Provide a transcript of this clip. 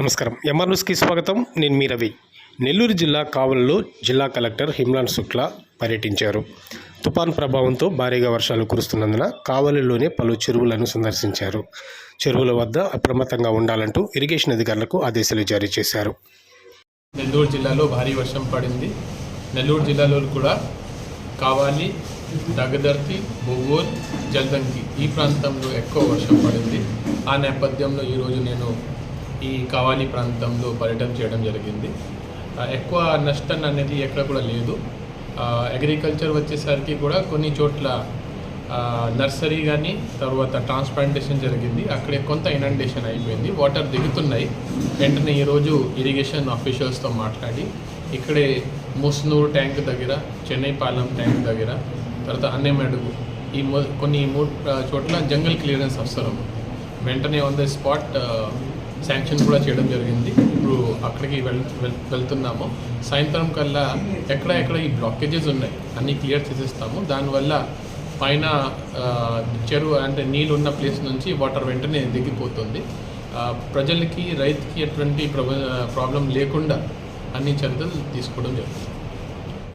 నమస్కారం. ఎంఆర్ న్యూస్కి స్వాగతం. నేను మీ రవి. నెల్లూరు జిల్లా కావలిలో జిల్లా కలెక్టర్ హిమ్లాన్ శుక్లా పర్యటించారు. తుపాన్ ప్రభావంతో భారీగా వర్షాలు కురుస్తున్నందున కావలిలోనే పలు చెరువులను సందర్శించారు. చెరువుల వద్ద అప్రమత్తంగా ఉండాలంటూ ఇరిగేషన్ అధికారులకు ఆదేశాలు జారీ చేశారు. నెల్లూరు జిల్లాలో భారీ వర్షం పడింది. నెల్లూరు జిల్లాలో కూడా కావాలి దగదర్తి బొగోల్ జల్దంకి ఈ ప్రాంతంలో ఎక్కువ వర్షం పడింది. ఆ నేపథ్యంలో ఈరోజు నేను ఈ కావాలి ప్రాంతంలో పర్యటన చేయడం జరిగింది. ఎక్కువ నష్టం అనేది ఎక్కడ కూడా లేదు. అగ్రికల్చర్ వచ్చేసరికి కూడా కొన్ని చోట్ల నర్సరీ కానీ తర్వాత ట్రాన్స్ప్లాంటేషన్ జరిగింది. అక్కడే కొంత ఇనండేషన్ అయిపోయింది. వాటర్ దిగుతున్నాయి. వెంటనే ఈరోజు ఇరిగేషన్ ఆఫీషియల్స్తో మాట్లాడి ఇక్కడే ముస్నూరు ట్యాంక్ దగ్గర చెన్నైపాలెం ట్యాంక్ దగ్గర తర్వాత అన్నెమెడుగు ఈ మొ కొన్ని మూడు చోట్ల జంగల్ క్లియరెన్స్ అవసరం. వెంటనే ఆన్ ద స్పాట్ శాంక్షన్ కూడా చేయడం జరిగింది. ఇప్పుడు అక్కడికి వెళ్ వెళ్- వెళ్తున్నాము. సాయంత్రం కల్లా ఎక్కడ ఎక్కడ ఈ బ్లాకేజెస్ ఉన్నాయి? అన్నీ క్లియర్ చేసేస్తాము. దానివల్ల పైన చెరువు అంటే నీళ్ళు ఉన్న ప్లేస్ నుంచి వాటర్ వెంటనే దిగిపోతుంది. ప్రజలకి రైతుకి ఎటువంటి ప్రాబ్లం లేకుండా అన్ని చర్యలు తీసుకోవడం జరుగుతుంది.